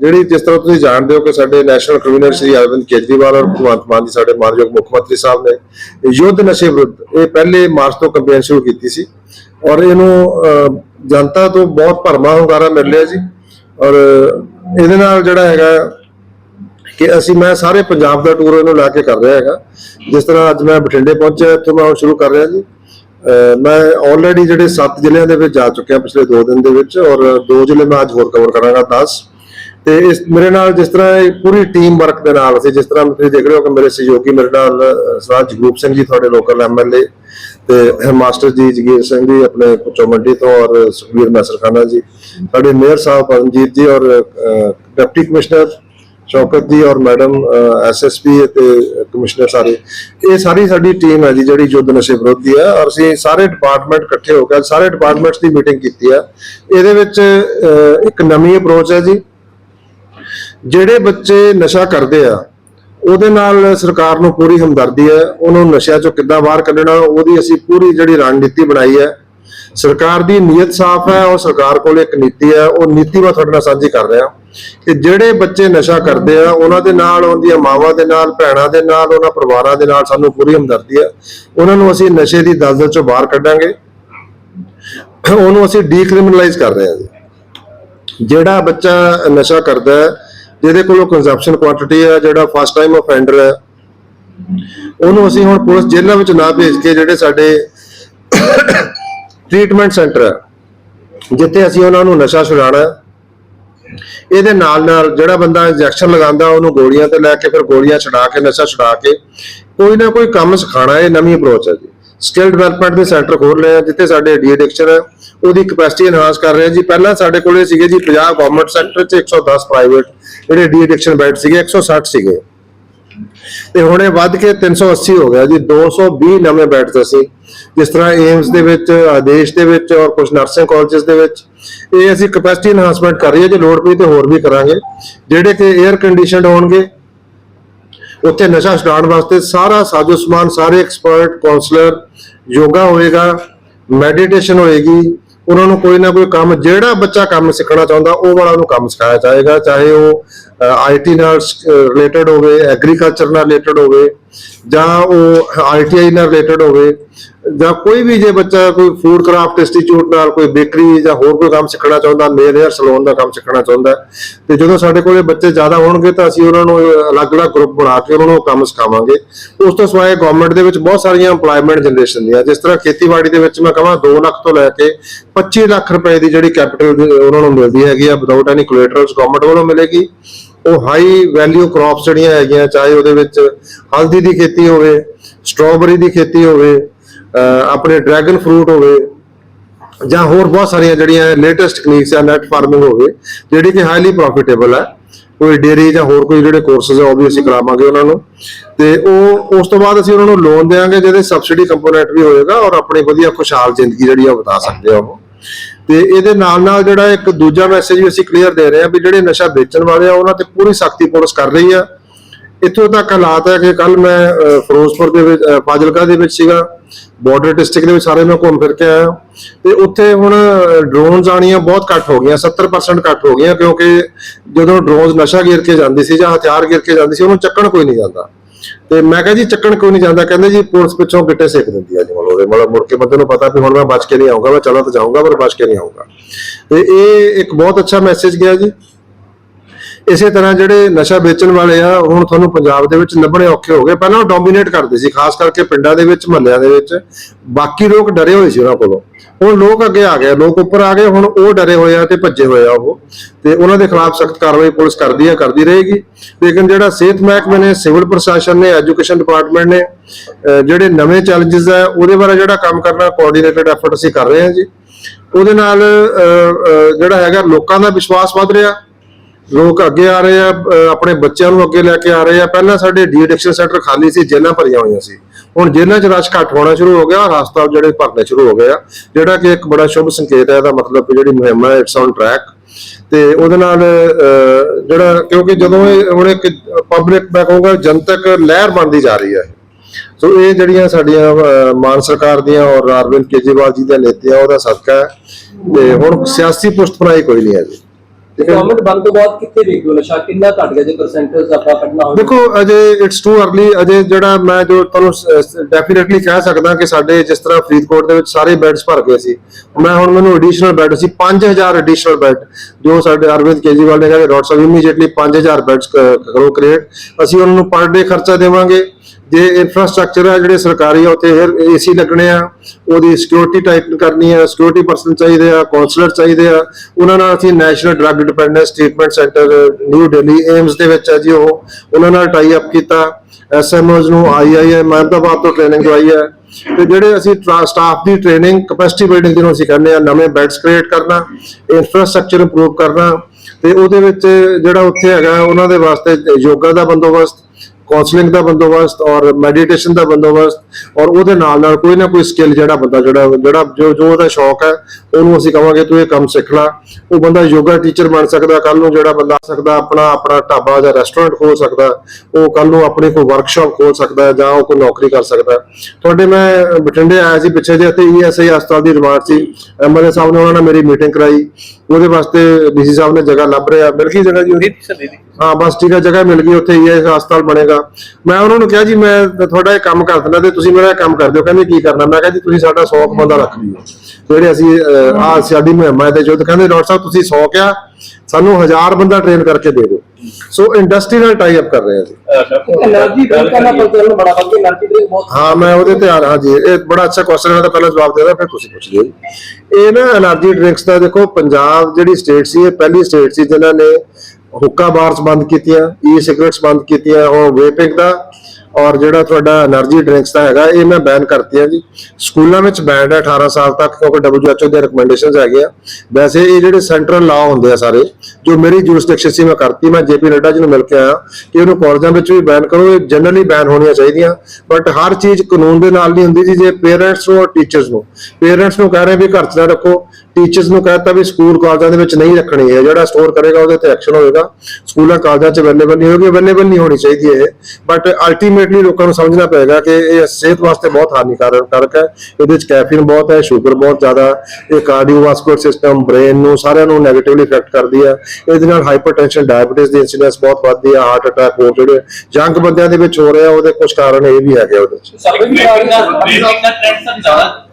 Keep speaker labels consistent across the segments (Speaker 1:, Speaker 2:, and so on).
Speaker 1: ਜਿਹੜੀ ਜਿਸ ਤਰ੍ਹਾਂ ਤੁਸੀਂ ਜਾਣਦੇ ਹੋ ਕਿ ਸਾਡੇ ਨੈਸ਼ਨਲ ਕਨਵੀਨਰ ਸ਼੍ਰੀ ਅਰਵਿੰਦ ਕੇਜਰੀਵਾਲ ਔਰ ਭਗਵੰਤ ਮਾਨ ਜੀ ਸਾਡੇ ਮਾਨਯੋਗ ਮੁੱਖ ਮੰਤਰੀ ਸਾਹਿਬ ਨੇ ਯੁੱਧ ਨਸ਼ੇ ਵਿਰੁੱਧ, ਇਹ ਪਹਿਲੇ ਮਾਰਚ ਤੋਂ ਕੰਪੇਨ ਸ਼ੁਰੂ ਕੀਤੀ ਸੀ ਔਰ ਇਹਨੂੰ ਜਨਤਾ ਤੋਂ ਬਹੁਤ ਭਰਮਾ ਹੁੰਗਾਰਾ ਮਿਲ ਰਿਹਾ ਜੀ ਔਰ ਇਹਦੇ ਨਾਲ ਜਿਹੜਾ ਹੈਗਾ ਕਿ ਅਸੀਂ, ਮੈਂ ਸਾਰੇ ਪੰਜਾਬ ਦਾ ਟੂਰ ਇਹਨੂੰ ਲੈ ਕੇ ਕਰ ਰਿਹਾ ਹੈਗਾ। ਜਿਸ ਤਰ੍ਹਾਂ ਅੱਜ ਮੈਂ ਬਠਿੰਡੇ ਪਹੁੰਚਿਆ, ਇੱਥੋਂ ਮੈਂ ਹੁਣ ਸ਼ੁਰੂ ਕਰ ਰਿਹਾ ਜੀ। ਮੈਂ ਆਲਰੇਡੀ ਜਿਹੜੇ 7 ਜ਼ਿਲ੍ਹਿਆਂ ਦੇ ਵਿੱਚ ਜਾ ਚੁੱਕਿਆ ਪਿਛਲੇ 2 ਦਿਨ ਦੇ ਵਿੱਚ ਔਰ ਦੋ ਜ਼ਿਲ੍ਹੇ ਮੈਂ ਅੱਜ ਹੋਰ ਕਵਰ ਕਰਾਂਗਾ 10 ਤੇ ਇਸ ਮੇਰੇ ਨਾਲ ਜਿਸ ਤਰ੍ਹਾਂ ਇਹ ਪੂਰੀ ਟੀਮ ਵਰਕ ਦੇ ਨਾਲ ਅਸੀਂ ਜਿਸ ਤਰ੍ਹਾਂ ਤੁਸੀਂ ਦੇਖ ਰਹੇ ਹੋ ਕਿ ਮੇਰੇ ਸਹਿਯੋਗੀ ਮੇਰੇ ਨਾਲ ਸਰਦਾਰ ਜਗਰੂਪ ਸਿੰਘ ਜੀ, ਤੁਹਾਡੇ ਲੋਕਲ ਐਮਐਲਏ ਤੇ ਮਾਸਟਰ ਜੀ, ਜਗੀਰ ਸਿੰਘ ਜੀ, ਆਪਣੇ ਪੁੱਚੋ ਮੰਡੀ ਤੋਂ ਔਰ ਸੁਖਵੀਰ ਮੈਸਰਖਾਨਾ ਜੀ, ਸਾਡੇ ਮੇਅਰ ਸਾਹਿਬ ਪਰਮਜੀਤ ਜੀ ਔਰ ਡਿਪਟੀ ਕਮਿਸ਼ਨਰ ਸ਼ੌਕਤ ਜੀ ਔਰ ਮੈਡਮ ਐਸਐਸਪੀ ਤੇ ਕਮਿਸ਼ਨਰ ਸਾਰੇ, ਇਹ ਸਾਰੀ ਸਾਡੀ ਟੀਮ ਹੈ ਜੀ, ਜਿਹੜੀ ਯੁੱਧ ਨਸ਼ੇ ਵਿਰੋਧੀ ਹੈ ਔਰ ਅਸੀਂ ਸਾਰੇ ਡਿਪਾਰਟਮੈਂਟ ਇਕੱਠੇ ਹੋ ਕੇ ਸਾਰੇ ਡਿਪਾਰਟਮੈਂਟਸ ਦੀ ਮੀਟਿੰਗ ਕੀਤੀ ਹੈ। ਇਹਦੇ ਵਿੱਚ ਇੱਕ ਨਵੀਂ ਅਪਰੋਚ ਹੈ ਜੀ ਜਿਹੜੇ ਬੱਚੇ ਨਸ਼ਾ ਕਰਦੇ ਆ, ਉਹਦੇ ਨਾਲ ਸਰਕਾਰ ਨੂੰ ਪੂਰੀ ਹਮਦਰਦੀ ਹੈ, ਉਹਨੂੰ ਨਸ਼ਿਆਂ ਚੋਂ ਕਿੱਦਾਂ ਬਾਹਰ ਕੱਢਣਾ, ਉਹਦੀ ਅਸੀਂ ਪੂਰੀ ਜਿਹੜੀ ਰਣਨੀਤੀ ਬਣਾਈ ਹੈ। ਸਰਕਾਰ ਦੀ ਨੀਅਤ ਸਾਫ਼ ਹੈ, ਔਰ ਸਰਕਾਰ ਕੋਲ ਇੱਕ ਨੀਤੀ ਹੈ, ਉਹ ਨੀਤੀ ਮੈਂ ਤੁਹਾਡੇ ਨਾਲ ਸਾਂਝੀ ਕਰ ਰਿਹਾ। ਕਿ ਜਿਹੜੇ ਬੱਚੇ ਨਸ਼ਾ ਕਰਦੇ ਆ, ਉਹਨਾਂ ਦੇ ਨਾਲ, ਉਹਦੀਆਂ ਮਾਵਾਂ ਦੇ ਨਾਲ, ਭੈਣਾਂ ਦੇ ਨਾਲ, ਉਹਨਾਂ ਪਰਿਵਾਰਾਂ ਦੇ ਨਾਲ ਸਾਨੂੰ ਪੂਰੀ ਹਮਦਰਦੀ ਹੈ। ਉਹਨਾਂ ਨੂੰ ਅਸੀਂ ਨਸ਼ੇ ਦੀ ਦਲਦਲ ਚੋਂ ਬਾਹਰ ਕੱਢਾਂਗੇ। ਉਹਨੂੰ ਅਸੀਂ ਡੀਕ੍ਰਿਮੀਨਲਾਈਜ਼ ਕਰ ਰਹੇ ਹਾਂ ਜੀ। ਜਿਹੜਾ ਬੱਚਾ ਨਸ਼ਾ ਕਰਦਾ ਹੈ ਜਿਹਦੇ ਕੋਲੋਂ ਕੰਜ਼ੰਪਸ਼ਨ ਕੁਆਂਟੀਟੀ ਹੈ, ਜਿਹੜਾ ਫਸਟ ਟਾਈਮ ਅਫੈਂਡਰ ਹੈ, ਉਹਨੂੰ ਅਸੀਂ ਹੁਣ ਪੁਲਿਸ ਜੇਲ੍ਹਾਂ ਵਿੱਚ ਨਾ ਭੇਜ ਕੇ ਜਿਹੜੇ ਸਾਡੇ ਟ੍ਰੀਟਮੈਂਟ ਸੈਂਟਰ ਹੈ, ਜਿੱਥੇ ਅਸੀਂ ਉਹਨਾਂ ਨੂੰ ਨਸ਼ਾ ਛੁਡਾਉਣਾ ਇਹਦੇ ਨਾਲ ਨਾਲ ਜਿਹੜਾ ਬੰਦਾ ਇੰਜੈਕਸ਼ਨ ਲਗਾਉਂਦਾ, ਉਹਨੂੰ ਗੋਲੀਆਂ ਤੇ ਲੈ ਕੇ, ਫਿਰ ਗੋਲੀਆਂ ਛਡਾ ਕੇ, ਨਸ਼ਾ ਛੁਡਾ ਕੇ, ਕੋਈ ਨਾ ਕੋਈ ਕੰਮ ਸਿਖਾਣਾ ਇਹ ਨਵੀਂ ਅਪਰੋਚ ਹੈ ਜੀ। ਸਕਿੱਲ ਡਿਵੈਲਪਮੈਂਟ ਦੇ ਸੈਂਟਰ ਖੋਲ ਰਹੇ ਆ, ਜਿੱਥੇ ਸਾਡੇ ਡੀ ਐਡਿਕਸ਼ਨ ਹੈ ਉਹਦੀ ਕਪੈਸਿਟੀ ਐਨਹਾਂਸ ਕਰ ਰਹੇ ਆ ਜੀ। ਪਹਿਲਾਂ ਸਾਡੇ ਕੋਲੇ ਸੀਗੇ ਜੀ 50 ਗਵਰਨਮੈਂਟ ਸੈਕਟਰ 'ਚ 110 ਪ੍ਰਾਈਵੇਟ ਜਿਹੜੇ ਡੀ ਐਡਿਕਸ਼ਨ ਬੈੱਡ ਸੀਗੇ 160 ਸੀਗੇ। ਤੇ ਹੁਣ ਇਹ ਵੱਧ ਕੇ 380 ਹੋ ਗਿਆ ਜੀ 220 ਨਵੇਂ ਬੈੱਡਸ ਅਸੀਂ, ਜਿਸ ਤਰ੍ਹਾਂ ਏਮਸ ਦੇ ਵਿੱਚ, ਆਦੇਸ਼ ਦੇ ਵਿੱਚ ਔਰ ਕੁਝ ਨਰਸਿੰਗ ਕਾਲਜਸ ਦੇ ਵਿੱਚ। ਇਹ ਅਸੀਂ ਕਪੈਸਿਟੀ ਐਨਹਾਂਸਮੈਂਟ ਕਰ ਰਹੀ ਹੈ ਜੇ ਲੋੜ ਪਈ ਤੇ ਹੋਰ ਵੀ ਕਰਾਂਗੇ। ਜਿਹੜੇ ਕਿ 에ਅਰ ਕੰਡੀਸ਼ਨਡ ਹੋਣਗੇ ਉੱਥੇ ਨਸ਼ਾ ਛਡਾਉਣ ਵਾਸਤੇ ਸਾਰਾ ਸਾਜੋ ਸਮਾਨ, ਸਾਰੇ ਐਕਸਪਰਟ ਕਾਉਂਸਲਰ ਯੋਗਾ ਹੋਏਗਾ ਮੈਡੀਟੇਸ਼ਨ ਹੋਏਗੀ, ਉਹਨਾਂ ਨੂੰ ਕੋਈ ਨਾ ਕੋਈ ਕੰਮ, ਜਿਹੜਾ ਬੱਚਾ ਕੰਮ ਸਿੱਖਣਾ ਚਾਹੁੰਦਾ, ਉਹ ਵਾਲਾ ਨੂੰ ਕੰਮ ਸਿਖਾਇਆ ਜਾਏਗਾ, ਚਾਹੇ ਉਹ ਆਈਟੀ ਨਾਲ ਰਿਲੇਟਡ ਹੋਵੇ ਐਗਰੀਕਲਚਰ ਨਾਲ ਰਿਲੇਟਡ ਹੋਵੇ ਜਾਂ ਉਹ ਆਈਟੀਆਈ ਨਾਲ ਰਿਲੇਟਡ ਹੋਵੇ ਜਾਂ ਕੋਈ ਵੀ ਜੇ ਬੱਚਾ ਕੋਈ ਫੂਡ ਕਰਾਫਟ ਇੰਸਟੀਚਿਊਟ ਨਾਲ ਕੋਈ ਬੇਕਰੀ ਜਾਂ ਹੋਰ ਕੋਈ ਕੰਮ ਸਿੱਖਣਾ ਚਾਹੁੰਦਾ ਮੇਲ ਜਾਂ ਸਲੂਨ ਦਾ ਕੰਮ ਸਿੱਖਣਾ ਚਾਹੁੰਦਾ ਹੈ, ਤੇ ਜਦੋਂ ਸਾਡੇ ਕੋਲੇ ਬੱਚੇ ਜ਼ਿਆਦਾ ਹੋਣਗੇ ਤਾਂ ਅਸੀਂ ਉਹਨਾਂ ਨੂੰ ਅਲੱਗ-ਅਲੱਗ ਗਰੁੱਪ ਬਣਾ ਕੇ ਉਹਨਾਂ ਨੂੰ ਕੰਮ ਸਿਖਾਵਾਂਗੇ। ਉਸ ਤੋਂ ਸਿਵਾਏ ਗਵਰਨਮੈਂਟ ਦੇ ਵਿੱਚ ਬਹੁਤ ਸਾਰੀਆਂ EMPLOYMENT ਜਨਰੇਸ਼ਨ ਦੀਆਂ ਜਿਸ ਤਰ੍ਹਾਂ ਖੇਤੀਬਾੜੀ ਦੇ ਵਿੱਚ ਮੈਂ ਕਹਾਂ 2 ਲੱਖ ਤੋਂ ਲੈ ਕੇ 25 ਲੱਖ ਰੁਪਏ ਦੀ ਜਿਹੜੀ ਕੈਪੀਟਲ ਉਹਨਾਂ ਨੂੰ ਮਿਲਦੀ ਹੈਗੀ ਆ ਵਿਦਆਊਟ ਐਨੀ ਕੋਲੇਟਰਲਸ ਗਵਰਨਮੈਂਟ ਵੱਲੋਂ ਮਿਲੇਗੀ। ਉਹ ਹਾਈ ਵੈਲਿਊ ਕ੍ਰੌਪਸ ਜਿਹੜੀਆਂ ਹੈਗੀਆਂ, ਚਾਹੇ ਉਹਦੇ ਵਿੱਚ ਹਲਦੀ ਦੀ ਖੇਤੀ ਹੋਵੇ ਸਟ੍ਰਾਬੇਰੀ ਦੀ ਖੇਤੀ ਹੋਵੇ ਆਪਣੇ ਡਰੈਗਨ ਫਰੂਟ ਹੋਵੇ, ਜਾਂ ਹੋਰ ਬਹੁਤ ਸਾਰੀਆਂ ਜਿਹੜੀਆਂ ਲੇਟੈਸਟ ਟੈਕਨੀਕਸ ਆ ਨੈਟ ਫਾਰਮਿੰਗ ਹੋਵੇ, ਜਿਹੜੀ ਕਿ ਹਾਈਲੀ ਪ੍ਰੋਫਿਟੇਬਲ ਹੈ ਕੋਈ ਡੇਰੀ ਜਾਂ ਹੋਰ ਕੋਈ ਜਿਹੜੇ ਕੋਰਸਸ ਆ, ਉਹ ਵੀ ਅਸੀਂ ਕਰਾਵਾਂਗੇ ਉਹਨਾਂ ਨੂੰ। ਤੇ ਉਹ, ਉਸ ਤੋਂ ਬਾਅਦ ਅਸੀਂ ਉਹਨਾਂ ਨੂੰ ਲੋਨ ਦੇਵਾਂਗੇ, ਜਿਹਦੇ ਸਬਸਿਡੀ ਕੰਪੋਨੈਂਟ ਵੀ ਹੋਏਗਾ ਔਰ ਆਪਣੀ ਵਧੀਆ ਖੁਸ਼ਹਾਲ ਜ਼ਿੰਦਗੀ ਜਿਹੜੀ ਆ ਉਹ ਬਤਾ ਸਕਦੇ ਆ ਉਹ। ਤੇ ਇਹਦੇ ਨਾਲ ਨਾਲ ਜਿਹੜਾ ਇੱਕ ਦੂਜਾ ਮੈਸੇਜ ਵੀ ਅਸੀਂ ਕਲੀਅਰ ਦੇ ਰਹੇ ਹਾਂ ਵੀ ਜਿਹੜੇ ਨਸ਼ਾ ਵੇਚਣ ਵਾਲੇ ਆ, ਉਹਨਾਂ ਤੇ ਪੂਰੀ ਸਖਤੀ ਪੁਲਿਸ ਕਰ ਰਹੀ ਆ। ਇੱਥੋਂ ਤੱਕ ਹਾਲਾਤ ਹੈ ਕਿ ਕੱਲ ਮੈਂ ਫਿਰੋਜ਼ਪੁਰ ਦੇ ਵਿੱਚ ਫਾਜ਼ਿਲਕਾ ਦੇ ਵਿੱਚ ਸੀਗਾ। ਬਾਰਡਰ ਡਿਸਟ੍ਰਿਕਟ ਦੇ ਵਿੱਚ ਸਾਰੇ ਮੈਂ ਘੁੰਮ ਫਿਰ ਕੇ ਆਇਆ। ਤੇ ਉੱਥੇ ਹੁਣ ਡਰੋਨਸ ਆਣੀਆਂ ਬਹੁਤ ਘੱਟ ਹੋ ਗਈਆਂ 70% ਘੱਟ ਹੋ ਗਈਆਂ, ਕਿਉਂਕਿ ਜਦੋਂ ਡਰੋਨਸ ਨਸ਼ਾ ਗਿਰ ਕੇ ਜਾਂਦੀ ਸੀ ਜਾਂ ਹਥਿਆਰ ਗਿਰ ਕੇ ਜਾਂਦੀ ਸੀ, ਉਹਨੂੰ ਚੱਕਣ ਕੋਈ ਨਹੀਂ ਜਾਂਦਾ। ਤੇ ਮੈਂ ਕਿਹਾ ਜੀ ਚੱਕਣ ਕੋਈ ਨਹੀਂ ਜਾਂਦਾ? ਕਹਿੰਦੇ ਜੀ ਪੁਲਿਸ ਪਿੱਛੋਂ ਗਿੱਟੇ ਸੇਕ ਦਿੰਦੀ ਆ ਜੀ ਮਤਲਬ ਉਹਦੇ। ਮਤਲਬ ਮੁੜ ਕੇ ਬੰਦੇ ਨੂੰ ਪਤਾ ਵੀ ਹੁਣ ਮੈਂ ਬਚ ਕੇ ਨਹੀਂ ਆਉਂਗਾ ਮੈਂ ਚਲਾ ਤਾਂ ਜਾਊਂਗਾ, ਪਰ ਬਚ ਕੇ ਨਹੀਂ ਆਉਂਗਾ ਤੇ ਇਹ ਇੱਕ ਬਹੁਤ ਅੱਛਾ ਮੈਸੇਜ ਗਿਆ ਜੀ। ਇਸੇ ਤਰ੍ਹਾਂ ਜਿਹੜੇ ਨਸ਼ਾ ਵੇਚਣ ਵਾਲੇ ਆ, ਹੁਣ ਤੁਹਾਨੂੰ ਪੰਜਾਬ ਦੇ ਵਿੱਚ ਲੱਭਣੇ ਔਖੇ ਹੋ ਗਏ। ਪਹਿਲਾਂ ਉਹ ਡੋਮੀਨੇਟ ਕਰਦੇ ਸੀ, ਖਾਸ ਕਰਕੇ ਪਿੰਡਾਂ ਦੇ ਵਿੱਚ, ਮਹੱਲਿਆਂ ਦੇ ਵਿੱਚ। ਬਾਕੀ ਲੋਕ ਡਰੇ ਹੋਏ ਸੀ ਉਹਨਾਂ ਕੋਲੋਂ। ਹੁਣ ਲੋਕ ਅੱਗੇ ਆ ਗਏ, ਲੋਕ ਉੱਪਰ ਆ ਗਏ, ਹੁਣ ਉਹ ਡਰੇ ਹੋਏ ਆ ਤੇ ਭੱਜੇ ਹੋਏ ਆ ਉਹ। ਤੇ ਉਹਨਾਂ ਦੇ ਖਿਲਾਫ ਸਖਤ ਕਾਰਵਾਈ ਪੁਲਿਸ ਕਰਦੀ ਹੈ ਕਰਦੀ ਰਹੇਗੀ। ਲੇਕਿਨ ਜਿਹੜਾ ਸਿਹਤ ਮਹਿਕਮੇ ਨੇ, ਸਿਵਲ ਪ੍ਰਸ਼ਾਸਨ ਨੇ, ਐਜੂਕੇਸ਼ਨ ਡਿਪਾਰਟਮੈਂਟ ਨੇ ਜਿਹੜੇ ਨਵੇਂ ਚੈਲੰਜਸ ਆ, ਉਹਦੇ ਬਾਰੇ ਜਿਹੜਾ ਕੰਮ ਕਰਨਾ ਕੋਆਰਡੀਨੇਟਡ ਐਫਰਟ ਅਸੀਂ ਕਰ ਰਹੇ ਹਾਂ ਜੀ। ਉਹਦੇ ਨਾਲ ਜਿਹੜਾ ਹੈਗਾ, ਲੋਕਾਂ ਦਾ ਵਿਸ਼ਵਾਸ ਵੱਧ ਰਿਹਾ। ਲੋਕ ਅੱਗੇ ਆ ਰਹੇ ਆ ਅਹ ਆਪਣੇ ਬੱਚਿਆਂ ਨੂੰ ਅੱਗੇ ਲੈ ਕੇ ਆ ਰਹੇ ਆ। ਪਹਿਲਾਂ ਸਾਡੇ ਡੀ ਐਡਿਕਸ਼ਨ ਸੈਂਟਰ ਖਾਲੀ ਸੀ ਜੇਲ੍ਹਾਂ ਭਰੀਆਂ ਹੋਈਆਂ ਸੀ। ਹੁਣ ਜੇਲ੍ਹਾਂ 'ਚ ਰਸ਼ ਘੱਟ ਹੋਣਾ ਸ਼ੁਰੂ ਹੋ ਗਿਆ ਔਰ ਹਸਪਤਾਲ ਜਿਹੜੇ ਭਰਨੇ ਸ਼ੁਰੂ ਹੋ ਗਏ ਆ। ਜਿਹੜਾ ਕਿ ਇੱਕ ਬੜਾ ਸ਼ੁਭ ਸੰਕੇਤ ਹੈ ਇਹਦਾ ਮਤਲਬ ਕਿ ਜਿਹੜੀ ਮੁਹਿੰਮ ਹੈ ਇਟਸ ਔਨ ਟਰੈਕ ਤੇ ਉਹਦੇ ਨਾਲ ਅਹ, ਜਿਹੜਾ ਕਿਉਂਕਿ ਜਦੋਂ ਇਹ ਹੁਣ ਇੱਕ ਪਬਲਿਕ ਮੈਂ ਕਹੂੰਗਾ ਜਨਤਕ ਲਹਿਰ ਬਣਦੀ ਜਾ ਰਹੀ ਹੈ। ਸੋ ਇਹ ਜਿਹੜੀਆਂ ਸਾਡੀਆਂ ਅਹ, ਮਾਨ ਸਰਕਾਰ ਦੀਆਂ ਔਰ ਅਰਵਿੰਦ ਕੇਜਰੀਵਾਲ ਜੀ ਦੇ ਨੀਤੀਆਂ ਉਹਦਾ ਸਦਕਾ ਹੈ। ਤੇ ਹੁਣ ਸਿਆਸੀ ਪੁਸ਼ਤਪਨਾਈ ਕੋਈ ਨਹੀਂ ਹੈ ਜੀ।
Speaker 2: ਗਵਰਨਮੈਂਟ ਬੰਦ ਤੋਂ ਬਾਅਦ ਕਿੱਥੇ ਵੇਖਦੇ ਹੋ ਨਸ਼ਾ? ਕਿੰਨਾ ਘਟ ਗਿਆ ਜੇ ਪਰਸੈਂਟੇਜ ਆਪਾਂ ਕੱਢਣਾ ਹੋਵੇ?
Speaker 1: ਦੇਖੋ, ਅਜੇ ਇਟਸ ਟੂ अर्ਲੀ ਅਜੇ ਜਿਹੜਾ ਮੈਂ ਜੋ ਤੁਹਾਨੂੰ ਡੈਫੀਨਿਟਲੀ ਕਹਿ ਸਕਦਾ ਕਿ ਸਾਡੇ ਜਿਸ ਤਰ੍ਹਾਂ ਫਰੀਦਕੋਟ ਦੇ ਵਿੱਚ ਸਾਰੇ ਬੈੱਡਸ ਭਰ ਗਏ ਸੀ। ਮੈਂ ਹੁਣ ਮੈਨੂੰ ਐਡੀਸ਼ਨਲ ਬੈੱਡ ਸੀ 5000 ਐਡੀਸ਼ਨਲ ਬੈੱਡ ਜੋ ਸਾਡੇ ਅਰਵਿੰਦ ਕੇਜਰੀਵਾਲ ਨੇ ਕਿਹਾ ਕਿ ਡਾਕਟਰ ਸਾਹਿਬ ਇਮੀਡੀਏਟਲੀ 5000 ਬੈੱਡਸ ਕਰੋ ਕ੍ਰੀਏਟ ਅਸੀਂ ਉਹਨਾਂ ਨੂੰ ਪਰ ਡੇ ਖਰਚਾ ਦੇਵਾਂਗੇ। ਜੇ ਇਨਫਰਾਸਟ੍ਰਕਚਰ ਆ ਜਿਹੜੇ ਸਰਕਾਰੀ ਆ, ਉੱਥੇ ਏਸੀ ਲੱਗਣੇ ਆ, ਉਹਦੀ ਸਿਕਿਉਰਿਟੀ ਟਾਈਟਨ ਕਰਨੀ ਹੈ ਸਿਕਿਉਰਿਟੀ ਪਰਸਨ ਚਾਹੀਦੇ ਆ ਕਾਉਂਸਲਰ ਚਾਹੀਦੇ ਆ, ਉਹਨਾਂ ਨਾਲ ਅਸੀਂ national drug dependence treatment centre New Delhi AIIMS ਦੇ ਵਿੱਚ ਹੈ ਜੀ ਉਹ, ਉਹਨਾਂ ਨਾਲ ਟਾਈ ਅਪ ਕੀਤਾ ਐਸਐਮਓਜ਼ ਨੂੰ ਆਈਆਈਐਮ ਅਹਿਮਦਾਬਾਦ ਤੋਂ ਟ੍ਰੇਨਿੰਗ ਦਵਾਈ ਹੈ ਤੇ ਜਿਹੜੇ ਅਸੀਂ ਸਟਾਫ ਦੀ ਟ੍ਰੇਨਿੰਗ ਕੈਪੈਸਿਟੀ ਬਿਲਡਿੰਗ ਜਿਹਨੂੰ ਅਸੀਂ ਕਹਿੰਦੇ ਆ, ਨਵੇਂ ਬੈਡਸ ਕ੍ਰੀਏਟ ਕਰਨਾ ਇਨਫਰਾਸਟ੍ਰਕਚਰ ਇੰਪਰੂਵ ਕਰਨਾ, ਤੇ ਉਹਦੇ ਵਿੱਚ ਜਿਹੜਾ ਉੱਥੇ ਹੈਗਾ, ਉਹਨਾਂ ਦੇ ਵਾਸਤੇ ਯੋਗਾ ਦਾ ਬੰਦੋਬਸਤ ਕਾਉਂਸਲਿੰਗ ਦਾ ਬੰਦੋਬਸਤ ਔਰ ਮੈਡੀਟੇਸ਼ਨ ਦਾ ਬੰਦੋਬਸਤ ਔਰ ਉਹਦੇ ਨਾਲ ਨਾਲ ਕੋਈ ਨਾ ਕੋਈ ਸਕਿੱਲ ਜਿਹੜਾ ਬੰਦਾ ਜਿਹੜਾ ਜਿਹੜਾ ਜੋ ਜੋ ਉਹਦਾ ਸ਼ੌਕ ਹੈ ਉਹਨੂੰ ਅਸੀਂ ਕਵਾਂਗੇ ਤੂੰ ਇਹ ਕੰਮ ਸਿੱਖ ਲੈ। ਉਹ ਬੰਦਾ ਯੋਗਾ ਟੀਚਰ ਬਣ ਸਕਦਾ ਕੱਲ ਨੂੰ ਜਿਹੜਾ ਬੰਦਾ ਸਕਦਾ ਆਪਣਾ ਆਪਣਾ ਢਾਬਾ ਜਾਂ ਰੈਸਟੋਰੈਂਟ ਖੋਲ ਸਕਦਾ ਉਹ ਕੱਲ ਨੂੰ ਆਪਣੀ ਕੋਈ ਵਰਕਸ਼ਾਪ ਖੋਲ ਸਕਦਾ ਜਾਂ ਉਹ ਕੋਈ ਨੌਕਰੀ ਕਰ ਸਕਦਾ। ਤੁਹਾਡੇ ਮੈਂ ਬਠਿੰਡੇ ਆਇਆ ਸੀ ਪਿੱਛੇ ਜਿਹੇ ਤੇ ਈਐਸਆਈ ਹਸਪਤਾਲ ਦੀ ਡਿਮਾਂਡ ਸੀ। ਐਮਐਲਏ ਸਾਹਿਬ ਨੇ ਉਹਨਾਂ ਨਾਲ ਮੇਰੀ ਮੀਟਿੰਗ ਕਰਾਈ। ਉਹਦੇ ਵਾਸਤੇ ਡੀਸੀ ਸਾਹਿਬ ਨੇ ਜਗ੍ਹਾ ਲੱਭ ਰਿਹਾ। ਮਿਲ ਗਈ ਜਗ੍ਹਾ ਜੀ? ਹਾਂ ਬਸ ਠੀਕ ਹੈ ਜਗ੍ਹਾ ਮਿਲ ਗਈ। ਉੱਥੇ ਹੀ ਇਹ ਹਸਪਤਾਲ ਬਣੇਗਾ ਸੀਗਾ ਮੈਂ ਉਹਨਾਂ ਨੂੰ ਕਿਹਾ ਜੀ ਮੈਂ ਤੁਹਾਡਾ ਇਹ ਕੰਮ ਕਰ ਦਿੰਦਾ ਤੇ ਤੁਸੀਂ ਮੇਰਾ ਕੰਮ ਕਰ ਦਿਓ ਕਹਿੰਦੇ ਕੀ ਕਰਨਾ? ਮੈਂ ਕਿਹਾ ਜੀ ਤੁਸੀਂ ਸਾਡਾ 100 ਬੰਦਾ ਰੱਖ ਲਿਓ। ਜਿਹੜੇ ਅਸੀਂ ਆ ਸਾਡੀ ਮੁਹਿੰਮ ਤੇ ਜੋ ਕਹਿੰਦੇ ਡਾਕਟਰ ਸਾਹਿਬ ਤੁਸੀਂ 100 ਕਿਹਾ ਸਾਨੂੰ 1000 ਬੰਦਾ ਟ੍ਰੇਨ ਕਰਕੇ ਦੇ ਦਿਓ। ਸੋ ਇੰਡਸਟਰੀ ਨਾਲ ਟਾਈ ਅਪ ਕਰ ਰਹੇ ਆ ਜੀ
Speaker 2: એનર્ਜੀ ਡਰਿੰਕ ਕਰਨਾ ਬੜਾ ਵਧੀਆ એનર્ਜੀ ਡਰਿੰਕ ਬਹੁਤ।
Speaker 1: ਹਾਂ ਮੈਂ ਉਹਦੇ ਤੇ ਆ ਰਹਾ ਜੀ ਇਹ ਬੜਾ ਅੱਛਾ ਕੁਐਸਚਨ ਹੈ ਤਾਂ ਪਹਿਲਾਂ ਜਵਾਬ ਦੇਦਾ ਫਿਰ ਤੁਸੀਂ ਪੁੱਛ ਲਿਓ ਇਹ ਨਾ એનર્ਜੀ ਡਰਿੰਕਸ ਦਾ ਦੇਖੋ ਪੰਜਾਬ ਜਿਹੜੀ ਸਟੇਟ ਸੀ ਇਹ ਪਹਿਲੀ ਸਟੇਟ ਸੀ ਜਿਨ੍ਹਾਂ ਨੇ ਹੁੱਕਾ ਬਾਰਸ ਬੰਦ ਕੀਤੀਆਂ ਈ ਸਿਗਰਟਸ ਬੰਦ ਕੀਤੀਆਂ ਉਹ ਵੇਪਿੰਗ ਦਾ। ਔਰ ਜਿਹੜਾ ਤੁਹਾਡਾ એનર્ਜੀ ਡਰਿੰਕਸ ਦਾ ਹੈਗਾ, ਇਹ ਮੈਂ ਬੈਨ ਕਰਤੀ ਹੈ ਜੀ। ਸਕੂਲਾਂ ਵਿੱਚ ਬੈਨ ਹੈ 18 ਸਾਲ ਤੱਕ, ਕਿਉਂਕਿ WHO ਦੇ ਰეკਮੈਂਡੇਸ਼ਨਸ ਹੈਗੇ ਆ। ਵੈਸੇ ਇਹ ਜਿਹੜੇ ਸੈਂਟਰਲ ਲਾਅ ਹੁੰਦੇ ਆ ਸਾਰੇ, ਜੋ ਮੇਰੀ ਜੁਰਿਸਡਿਕਸ਼ਨ ਸੀ, ਮੈਂ ਕਰਤੀ। ਮੈਂ ਜੇਪੀ ਰੱਡਾ ਜੀ ਨੂੰ ਮਿਲ ਕੇ ਆਇਆ ਕਿ ਉਹਨੂੰ ਕਾਲਜਾਂ ਵਿੱਚ ਵੀ ਬੈਨ ਕਰੋ, ਇਹ ਜਨਰਲੀ ਬੈਨ ਹੋਣੀਆਂ ਚਾਹੀਦੀਆਂ। ਬਟ ਹਰ ਚੀਜ਼ ਕਾਨੂੰਨ ਦੇ ਨਾਲ ਨਹੀਂ ਹੁੰਦੀ ਜੀ, ਜੇ ਪੇਰੈਂਟਸ ਨੂੰ ਔਰ ਟੀਚਰਸ ਨੂੰ। ਪੇਰੈਂਟਸ ਨੂੰ ਕਹਿ ਰਹੇ ਵੀ ਘਰ 'ਚ ਨਾ ਰੱਖੋ। ਟੀਚਰਸ ਨੂੰ ਕਹਤਾ ਵੀ ਸਕੂਲ ਕਾਲਜਾਂ ਦੇ ਵਿੱਚ ਨਹੀਂ ਰੱਖਣੀ ਹੈ ਜਿਹੜਾ ਸਟੋਰ ਕਰੇਗਾ, ਉਹਦੇ ਤੇ ਐਕਸ਼ਨ ਹੋਏਗਾ ਸਕੂਲਾਂ, ਕਾਲਜਾਂ 'ਚ ਅਵੇਲੇਬਲ ਨਹੀਂ ਹੋਗੀ ਅਵੇਲੇਬਲ ਨਹੀਂ ਹੋਣੀ ਚਾਹੀਦੀ ਇਹ। ਬਟ ਅਲਟੀਮੇਟ ਅਲਟੀਮੇਟਲੀ ਲੋਕਾਂ ਨੂੰ ਸਮਝਣਾ ਪਏਗਾ ਕਿ ਇਹ ਸਿਹਤ ਵਾਸਤੇ ਬਹੁਤ ਹਾਨੀਕਾਰਕ ਕਾਰਕ ਹੈ। ਇਹਦੇ ਵਿੱਚ ਕੈਫੀਨ ਬਹੁਤ ਹੈ ਸ਼ੂਗਰ ਬਹੁਤ ਜ਼ਿਆਦਾ ਇਹ ਕਾਰਡੀਓਵਾਸਕੂਲਰ ਸਿਸਟਮ ਬ੍ਰੇਨ ਨੂੰ ਸਾਰਿਆਂ ਨੂੰ ਨੈਗੇਟਿਵਲੀ ਇਫੈਕਟ ਕਰਦੀ ਹੈ। ਇਹਦੇ ਨਾਲ ਹਾਈਪਰਟੈਂਸ਼ਨ ਡਾਇਬੀਟਿਸ ਦੀ ਇਨਸੀਡੈਂਸ ਬਹੁਤ ਵੱਧਦੀ ਹੈ ਹਾਰਟ ਅਟੈਕ ਹੋ ਜਿਹੜੇ ਯੰਗ ਬੰਦਿਆਂ ਦੇ ਵਿੱਚ ਹੋ ਰਿਹਾ ਉਹਦੇ ਕੁਝ ਕਾਰਨ ਇਹ ਵੀ ਹੈਗੇ ਉਹਦੇ ਵਿੱਚ।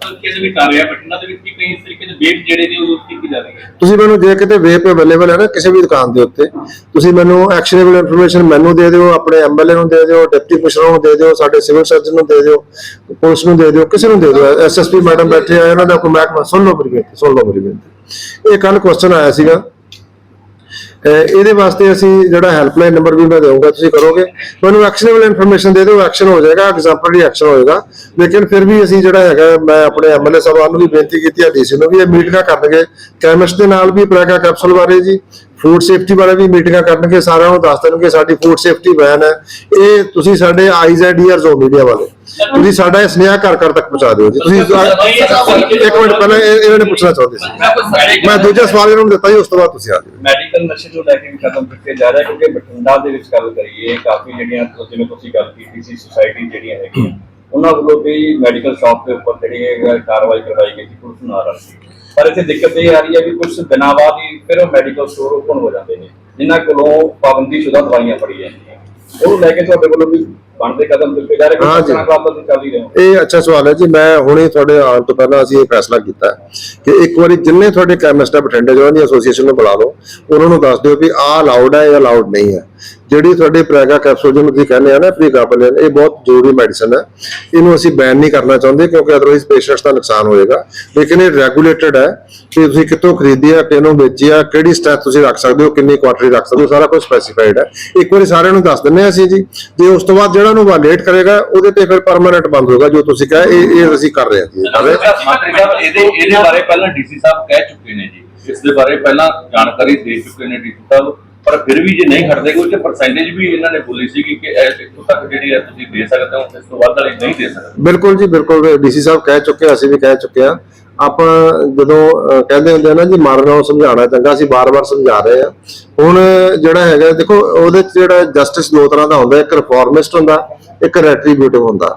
Speaker 2: ਸਰਵੇ ਵੀ ਕਰਾ ਰਿਹਾ
Speaker 3: ਬਟ ਦੇ ਵਿੱਚ ਵੀ ਕਈ ਇਸ ਤਰੀਕੇ ਦੇ ਵੇਬ ਜਿਹੜੇ ਨੇ ਉਹ ਕੀਤੀ ਜਾ ਰਹੀ ਹੈ।
Speaker 1: ਤੁਸੀਂ ਮੈਨੂੰ ਜੇ ਕਿਤੇ ਵੇਪ ਅਵੇਲੇਬਲ ਹੈ ਨਾ ਕਿਸੇ ਵੀ ਦੁਕਾਨ ਦੇ ਉੱਤੇ, ਤੁਸੀਂ ਮੈਨੂੰ ਐਕਸ਼ਨੇਬਲ ਇਨਫੋਰਮੇਸ਼ਨ ਮੈਨੂੰ ਦੇ ਦਿਓ, ਆਪਣੇ ਐਮਐਲਏ ਨੂੰ ਦੇ ਦਿਓ, ਡਿਪਟੀ ਕਮਿਸ਼ਨਰ ਨੂੰ ਦੇ ਦਿਓ, ਸਾਡੇ ਸਿਵਲ ਸਰਜਨ ਨੂੰ ਦੇ ਦਿਓ, ਪੁਲਿਸ ਨੂੰ ਦੇ ਦਿਓ, ਕਿਸੇ ਨੂੰ ਦੇ ਦਿਓ। ਐਸਐਸਪੀ ਮੈਡਮ ਬੈਠੇ ਆ, ਇਹਨਾਂ ਦਾ ਕੋਈ ਮਹਿਕਮਾ, ਸੁਣ ਲਓ ਮੇਰੀ ਬੇਨਤੀ, ਸੁਣ ਲਓ ਮੇਰੀ ਬੇਨਤੀ। ਇਹ ਕੱਲ ਕੁਐਸਚਨ ਆਇਆ ਸੀਗਾ ਇਹਦੇ ਵਾਸਤੇ ਅਸੀਂ ਜਿਹੜਾ ਹੈਲਪਲਾਈਨ ਨੰਬਰ ਵੀ ਮੈਂ ਦੇਵਾਂਗਾ ਤੁਸੀਂ ਕਰੋਗੇ। ਮੈਨੂੰ ਐਕਸ਼ਨੇਬਲ ਇਨਫੋਰਮੇਸ਼ਨ ਦੇ ਦਿਓ ਐਕਸ਼ਨ ਹੋ ਜਾਏਗਾ ਐਗਜ਼ਾਮਪਲਰੀ ਐਕਸ਼ਨ ਹੋਏਗਾ। ਲੇਕਿਨ ਫਿਰ ਵੀ ਅਸੀਂ ਜਿਹੜਾ ਹੈਗਾ, ਮੈਂ ਆਪਣੇ ਐਮਐਲਏ ਸਾਹਿਬਾਨ ਨੂੰ ਵੀ ਬੇਨਤੀ ਕੀਤੀ ਹੈ ਡੀਸੀ ਨੂੰ ਵੀ ਇਹ ਮੀਟਿੰਗਾਂ ਕਰਨਗੇ। ਕੈਮਿਸਟ ਦੇ ਨਾਲ ਵੀ ਪ੍ਰੈਗਾ ਕੈਪਸੂਲ ਬਾਰੇ ਜੀ। ਫੂਡ ਸੇਫਟੀ ਬਾਰੇ ਵੀ ਮੀਟਿੰਗਾਂ ਕਰਨਗੇ ਸਾਰਿਆਂ ਨੂੰ ਦੱਸ ਦੇਣਗੇ ਸਾਡੀ ਫੂਡ ਸੇਫਟੀ ਵੈਨ ਹੈ। ਇਹ ਤੁਸੀਂ ਸਾਡੇ ਆਈਜ਼ ਐਂਡ ਈਅਰਸ ਹੋ ਮੀਡੀਆ ਵਾਲੇ। ਤੁਸੀਂ ਸਾਡਾ ਇਹ ਸੁਨੇਹਾ ਘਰ ਘਰ ਤੱਕ ਪਹੁੰਚਾ ਦਿਓ ਜੀ। ਤੁਸੀਂ ਇੱਕ ਮਿੰਟ ਪਹਿਲਾਂ ਇਹ- ਇਹਨਾਂ ਨੇ ਪੁੱਛਣਾ ਚਾਹੁੰਦੇ ਸੀ। ਮੈਂ ਦੂਜਾ ਸਵਾਲ ਇਹਨਾਂ ਨੂੰ ਦਿੱਤਾ ਜੀ ਉਸ ਤੋਂ ਬਾਅਦ ਤੁਸੀਂ ਆ ਜਾਓ।
Speaker 4: ਮੈਡੀਕਲ ਨਸ਼ੇ ਨੂੰ ਲੈ ਕੇ ਵੀ ਖਤਮ ਕੀਤੇ ਜਾ ਰਿਹਾ ਕਿਉਂਕਿ ਬਠਿੰਡਾ ਦੇ ਵਿੱਚ ਗੱਲ ਕਰੀਏ ਕਾਫੀ ਜਿਹੜੀਆਂ ਤੁ- ਜਿਵੇਂ ਤੁਸੀਂ ਗੱਲ ਕੀਤੀ ਸੀ ਸੁਸਾਇਟੀ ਜਿਹੜੀਆਂ ਹੈਗੀਆਂ ਉਹਨਾਂ ਵੱਲੋਂ ਵੀ ਮੈਡੀਕਲ ਸ਼ਾਪ ਦੇ ਉੱਪਰ ਜਿਹੜੀ ਕਾਰਵਾਈ ਕਰਵਾਈ ਗਈ ਸੀ ਪੁਲਿਸ ਨਾਲ ਸੀ ਪਰ ਇੱਥੇ ਦਿੱਕਤ ਇਹ ਆ ਰਹੀ ਹੈ ਵੀ ਕੁਝ ਦਿਨਾਂ ਬਾਅਦ ਹੀ ਫਿਰ ਉਹ ਮੈਡੀਕਲ ਸਟੋਰ ਓਪਨ ਹੋ ਜਾਂਦੇ ਨੇ। ਜਿਨ੍ਹਾਂ ਕੋਲੋਂ ਪਾਬੰਦੀ ਸ਼ੁਦਾ ਦਵਾਈਆਂ ਫੜੀਆਂ ਜਾਂਦੀਆਂ ਉਹ ਲੈ ਕੇ ਤੁਹਾਡੇ ਵੱਲੋਂ ਵੀ ਬਣਦੇ ਕਦਮ ਚੁੱਕੇ ਜਾ ਰਹੇ
Speaker 1: ਹਾਂ ਜੀ।
Speaker 4: ਚੱਲ ਹੀ ਰਹੇ। ਹੋ
Speaker 1: ਇਹ ਅੱਛਾ ਸਵਾਲ ਹੈ ਜੀ ਮੈਂ ਹੁਣੇ ਤੁਹਾਡੇ ਆਉਣ ਤੋਂ ਪਹਿਲਾਂ ਅਸੀਂ ਇਹ ਫੈਸਲਾ ਕੀਤਾ ਹੈ ਕਿ ਇੱਕ ਵਾਰੀ ਜਿੰਨੇ ਤੁਹਾਡੇ ਕੈਮਿਸਟ ਆ ਬਠਿੰਡੇ ਜੋ ਦੀ ਐਸੋਸੀਏਸ਼ਨ ਨੂੰ ਬੁਲਾ ਲਓ ਉਹਨਾਂ ਨੂੰ ਦੱਸ ਦਿਓ ਵੀ ਆਹ ਅਲਾਉਡ ਹੈ ਜਾਂ ਅਲਾਉਡ ਨਹੀਂ ਹੈ। ਜਿਹੜੀ ਤੁਹਾਡੀ ਪ੍ਰੈਗਾ ਕੈਪਸੂਲ ਜਿਹਨੂੰ ਤੁਸੀਂ ਕਹਿੰਦੇ ਆ ਨਾ ਪ੍ਰੀਕਾਬਲਿਨ ਇਹ ਬਹੁਤ ਜ਼ਰੂਰੀ ਮੈਡੀਸਨ ਹੈ। ਇਹਨੂੰ ਅਸੀਂ ਬੈਨ ਨਹੀਂ ਕਰਨਾ ਚਾਹੁੰਦੇ ਕਿਉਂਕਿ ਅਦਰਵਾਈਜ਼ ਪੇਸ਼ੈਂਟਸ ਦਾ ਨੁਕਸਾਨ ਹੋਏਗਾ। ਲੇਕਿਨ ਇਹ ਰੈਗੂਲੇਟਡ ਹੈ ਕਿ ਤੁਸੀਂ ਕਿੱਥੋਂ ਖਰੀਦੀ ਆ ਕਿਹਨੂੰ ਵੇਚੀ ਆ ਕਿਹੜੀ ਸਟੈਪ ਤੁਸੀਂ ਰੱਖ ਸਕਦੇ ਹੋ ਕਿੰਨੀ ਕੁਆਂਟੀਟੀ ਰੱਖ ਸਕਦੇ ਹੋ ਸਾਰਾ ਕੁਝ ਸਪੈਸੀਫਾਈਡ ਹੈ। ਇੱਕ ਵਾਰੀ ਸਾਰਿਆਂ ਨੂੰ ਦੱਸ ਦਿੰਨੇ ਹਾਂ ਅਸੀਂ ਜੀ। ਜੇ ਉਸ ਤੋਂ ਬਾਅਦ ਜਿਹੜਾ ਨੂੰ ਵਾਲੇਟ ਕਰੇਗਾ ਉਹਦੇ ਤੇ ਫਿਰ ਪਰਮਾਨੈਂਟ ਬੰਦ ਹੋਏਗਾ ਜੋ ਤੁਸੀਂ ਕਹੇ ਇਹ ਇਹ ਅਸੀਂ ਕਰ ਰਹੇ ਹਾਂ ਜੀ।
Speaker 3: ਇਹਦੇ ਇਹਦੇ ਬਾਰੇ ਪਹਿਲਾਂ ਡੀਸੀ ਸਾਹਿਬ ਕਹਿ ਚੁੱਕੇ ਨੇ ਜੀ। ਇਸ ਦੇ ਬਾਰੇ ਪਹਿਲਾਂ ਜਾਣਕਾਰੀ ਦੇ ਚੁੱਕੇ ਨੇ ਡੀਸੀ ਸਾਹਿਬ। ਪਰ ਫਿਰ ਵੀ ਜੇ ਨਹੀਂ ਹਟਦੇ ਕੋਈ ਤੇ ਪਰਸੈਂਟੇਜ ਵੀ ਇਹਨਾਂ ਨੇ ਬੋਲੀ ਸੀ ਕਿ ਇਹ ਇੱਥੋਂ ਤੱਕ ਜਿਹੜੀ ਹੈ ਤੁਸੀਂ ਦੇ ਸਕਦੇ ਹੋ ਇਸ ਤੋਂ ਵੱਧ ਵਾਲੀ ਨਹੀਂ ਦੇ ਸਕਦੇ।
Speaker 1: ਬਿਲਕੁਲ ਜੀ ਬਿਲਕੁਲ। ਡੀਸੀ ਸਾਹਿਬ ਕਹਿ ਚੁੱਕੇ ਅਸੀਂ ਵੀ ਕਹਿ ਚੁੱਕੇ ਆ। ਆਪਾਂ ਜਦੋਂ ਕਹਿੰਦੇ ਹੁੰਦੇ ਆ ਨਾ ਜੀ ਮਾਰਨ ਨਾਲੋਂ ਸਮਝਾਉਣਾ ਚੰਗਾ, ਅਸੀਂ ਬਾਰ-ਬਾਰ ਸਮਝਾ ਰਹੇ ਆ। ਹੁਣ ਜਿਹੜਾ ਹੈਗਾ, ਦੇਖੋ, ਉਹਦੇ ਚ ਜਿਹੜਾ ਜਸਟਿਸ ਦੋ ਤਰ੍ਹਾਂ ਦਾ ਹੁੰਦਾ, ਇੱਕ ਰਿਫਾਰਮਿਸਟ ਹੁੰਦਾ ਇੱਕ ਰੈਟਰੀਬਿਊਟਿਵ ਹੁੰਦਾ।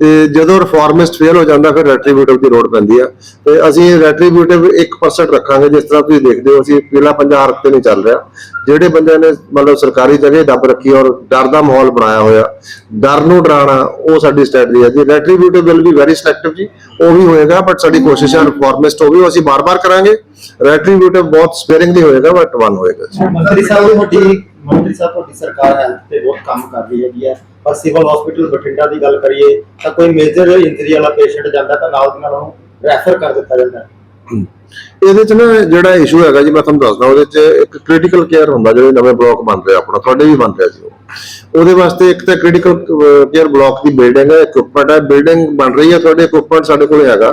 Speaker 1: ਤੇ ਜਦੋਂ ਰਿਫਾਰਮਿਸਟ ਫੇਲ ਹੋ ਜਾਂਦਾ, ਫਿਰ ਰੈਟਰੀਬਿਊਟਿਵ ਦੀ ਲੋੜ ਪੈਂਦੀ ਆ। ਤੇ ਅਸੀਂ ਰੈਟਰੀਬਿਊਟਿਵ 1% ਰੱਖਾਂਗੇ, ਜਿਸ ਤਰ੍ਹਾਂ ਤੁਸੀਂ ਦੇਖਦੇ ਹੋ, ਅਸੀਂ ਪੀਲਾ ਪੰਜਾ ਹਰਕ ਨਹੀਂ ਚੱਲ ਰਿਹਾ। ਜਿਹੜੇ ਬੰਦਿਆਂ ਨੇ ਮਤਲਬ ਸਰਕਾਰੀ ਜਗ੍ਹਾ ਦੱਬ ਰੱਖੀ ਔਰ ਡਰ ਦਾ ਮਾਹੌਲ ਬਣਾਇਆ ਹੋਇਆ, ਡਰ ਨੂੰ ਡਰਾਉਣਾ ਉਹ ਸਾਡੀ ਸਟ੍ਰੈਟਜੀ ਹੈ ਜੀ। Retributive will we very selective ਜੀ, ਉਹ ਵੀ ਹੋਏਗਾ ਬਟ ਸਾਡੀ ਕੋਸ਼ਿਸ਼ ਹੈ ਰਿਫਾਰਮਿਸਟ ਉਹ ਵੀ ਅਸੀਂ ਬਾਰ-ਬਾਰ ਕਰਾਂਗੇ। ਰੈਟਰੀਬਿਊਟਿਵ ਬਹੁਤ ਸਪੇਅਰਿੰਗਲੀ ਹੋਏਗਾ ਬਟ ਵਨ ਹੋਏਗਾ ਜੀ।
Speaker 5: ਮੰਤਰੀ ਸਾਹਿਬ ਤੁਹਾਡੀ ਮੰਤਰੀ ਸਾਹਿਬ, ਤੁਹਾਡੀ ਸਰਕਾਰ ਹੈਲਥ ਤੇ ਬਹੁਤ ਕੰਮ ਕਰ ਰਹੀ ਹੈਗੀ ਹੈ ਪਰ ਸਿਵਲ ਹਸਪੀਟਲ ਬਠਿੰਡਾ ਦੀ ਗੱਲ ਕਰੀਏ, ਤਾਂ ਕੋਈ ਮੇਜਰ ਇੰਜਰੀ ਵਾਲਾ ਪੇਸ਼ੈਂਟ ਜਾਂਦਾ ਤਾਂ ਨਾਲ ਦੀ ਨਾਲ ਉਹਨੂੰ ਰੈਫਰ ਕਰ ਦਿੱਤਾ ਜਾਂਦਾ
Speaker 1: ਇਹਦੇ ਚ ਨਾ ਜਿਹੜਾ ਇਸ਼ੂ ਹੈਗਾ ਜੀ, ਮੈਂ ਤੁਹਾਨੂੰ ਦੱਸਦਾ, ਉਹਦੇ ਚ ਇੱਕ ਕ੍ਰਿਟੀਕਲ ਕੇਅਰ ਹੁੰਦਾ, ਜਿਹੜੇ ਨਵੇਂ ਬਲਾਕ ਬਣ ਰਿਹਾ ਆਪਣਾ, ਤੁਹਾਡੇ ਵੀ ਬਣ ਰਿਹਾ ਸੀ ਉਹਦੇ ਵਾਸਤੇ ਇੱਕ ਤਾਂ ਕ੍ਰਿਟੀਕਲ ਕੇਅਰ ਬਲਾਕ ਦੀ ਬਿਲਡਿੰਗ ਹੈ ਇਕਵਿਪਮੈਂਟ ਹੈ। ਬਿਲਡਿੰਗ ਬਣ ਰਹੀ ਹੈ, ਤੁਹਾਡੇ ਇਕਵਿਪਮੈਂਟ ਸਾਡੇ ਕੋਲ ਹੈਗਾ।